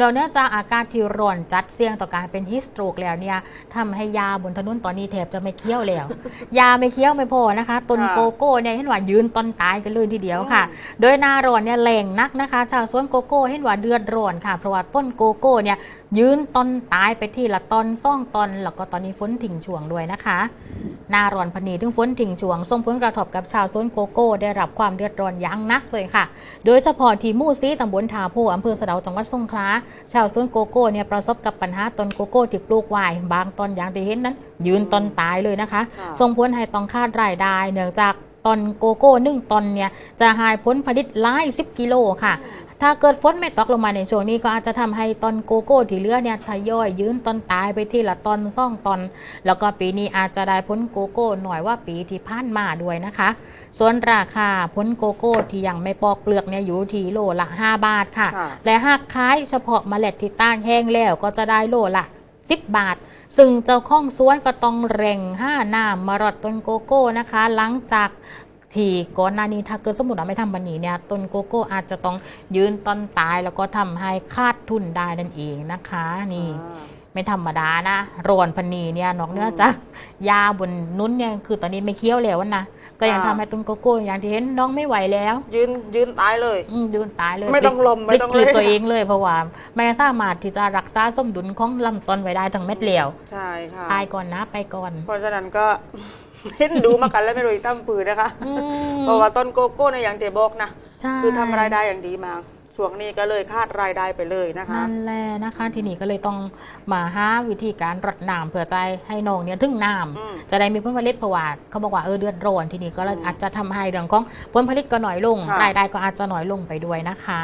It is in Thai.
นอกเหนือจากอากาศที่ร้อนจัดเสี่ยงต่อการเป็นฮิสโตรกแล้วเนี่ยทำให้ยาบนถนนตอนนี้แทบจะไม่เคี้ยวแล้ว ยาไม่เคี้ยวไม่พอนะคะต้นค่ะโกโก้เนี่ยเห็นว่ายืนต้นตายกันเลยทีเดียวค่ะ โดยหนาร้อนเนี่ยแรงนักนะคะ ชาวสวนโกโก้เห็นว่าเดือดร้อนค่ะเพราะว่าต้นโกโก้เนี่ยยืนต้นตายไปที่ละตอนซ่องตอนแล้วก็ตอนนี้ฝนถิ่งช่วงด้วยนะคะ หนาร้อนพนีถึงฝนถิ่งช่วงส่งผลกระทบกับชาวสวนโกโก้ ได้รับความเดือดร้อนอย่างหนักเลยค่ะ โดยเฉพาะที่หมู่ซีตำบลทาโพอำเภอสะเดาจังหวัดสงขลาชาวสวนโกโก้เนี่ยประสบกับปัญหาต้นโกโก้ที่ปลูกไว้บางต้นอย่างที่เห็นนั้น ยืนต้นตายเลยนะคะค่ะส่งผลให้ต้องคาดรายได้เนื่องจาก ตอนโกโก้หนึ่งตอนเนี่ยจะหายผลผลิตหลายสิบกิโลค่ะ ถ้าเกิดฝนไม่ตกลงมาในช่วงนี้ก็อาจจะทำให้ตอนโกโก้ที่เหลือเนี่ยทยอยยืนต้นตายไปที่ละตอนซ่องตอน แล้วก็ปีนี้อาจจะได้ผลโกโก้หน่อยว่าปีที่ผ่านมาด้วยนะคะ ส่วนราคาผลโกโก้ที่ยังไม่ปอกเปลือกเนี่ยอยู่ที่โลละ 5 บาทค่ะค่ะและหากขายเฉพาะเมล็ดที่ตั้งแห้งแล้วก็จะได้โลละ 10 บาท ซึ่งเจ้าของสวนก็ต้องเร่งห้าหน้ามารอดต้นโกโก้นะคะ หลังจากที่ก่อนหน้านี้ถ้าเกิดสมมติเราไม่ทำบันนี้เนี่ยต้นโกโก้อาจจะต้องยืนต้นตายแล้วก็ทำให้ขาดทุนได้นั่นเองนะคะนี่ ไม่ธรรมดานะโรนพันนีเนี่ยนอกเหนื้อจากยาบนนุ้นเนี่ยคือตอนนี้ไม่เคี้ยวแล้วนะก็ยังอ่าทำให้ต้นโกโก้อย่างที่เห็นน้องไม่ไหวแล้ว ยืนยืนตายเลยอืมยืนตายเลย ไม่ต้องลมไม่พลิกต้องชีพเลยตัวเองเลยเพราะว่าไม่สามารถที่จะรักษาสมดุลของลำต้นไว้ได้ทั้งเม็ดเหลวใช่ค่ะตายก่อนนะไปก่อน เพราะฉะนั้นก็เห็นดูมากันแล้วไม่รู้อีตั้มปืนนะคะอืมเพราะว่าต้นโกโก้ในยอย่างเตบอกนะใช่คือทำรายได้อย่างดีมาก ช่วงนี้ก็เลยคาดรายได้ไปเลยนะคะ นั่นแหละนะคะ ทีนี้ก็เลยต้องมาหาวิธีการรดน้ำเพื่อใจให้น้องเนี่ยถึงน้อืมำจะได้มีผลผลิตเพราะว่าเขาบอกว่าเออเดือดร้อนทีนี้ก็เลยอาจจะทำให้เรื่องของผลผลิตก็หน่อยลง ค่ะ รายได้ก็อาจจะหน่อยลงไปด้วยนะคะ